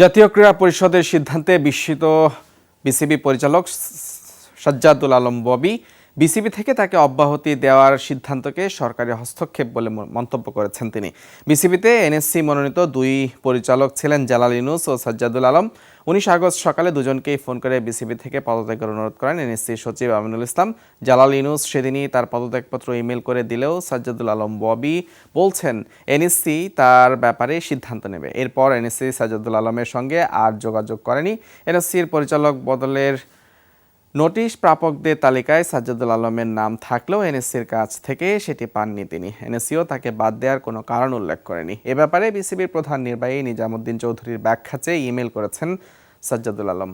জাতীয় ক্রীড়া পরিষদের সিদ্ধান্তে বিস্মিত বিসিবি পরিচালক সাজ্জাদুল আলম ববি। বিসিবি থেকে তাকে অব্যাহতি দেওয়ার সিদ্ধান্তকে সরকারি হস্তক্ষেপ বলে মন্তব্য করেছেন তিনি। বিসিবিতে এনএসসি মনোনীত দুই পরিচালক ছিলেন জালাল ইনুস ও সাজ্জাদুল আলম। উনিশ আগস্ট সকালে দুজনকেই ফোন করে বিসিবি থেকে পদত্যাগের অনুরোধ করেন এনএসসি সচিব আমিনুল ইসলাম। জালাল ইনুস সেদিনই তার পদত্যাগপত্র ইমেল করে দিলেও সাজ্জাদুল আলম ববি বলছেন, এনএসসি তার ব্যাপারে সিদ্ধান্ত নেবে। এরপর এনএসসি সাজ্জাদুল আলমের সঙ্গে আর যোগাযোগ করেনি। এনএসসির পরিচালক বদলের নোটিশ প্রাপকদের তালিকায় সাজ্জাদুল আলমের নাম থাকলেও এনএসসির কাছ থেকে সেটি পাননি তিনি। এনএসসিও তাকে বাদ দেওয়ার কোনো কারণ উল্লেখ করেনি। এ ব্যাপারে বিসিবির প্রধান নির্বাহী নিজামুদ্দিন চৌধুরীর ব্যাখ্যা চেয়ে ইমেল করেছেন সাজ্জাদুল আলম।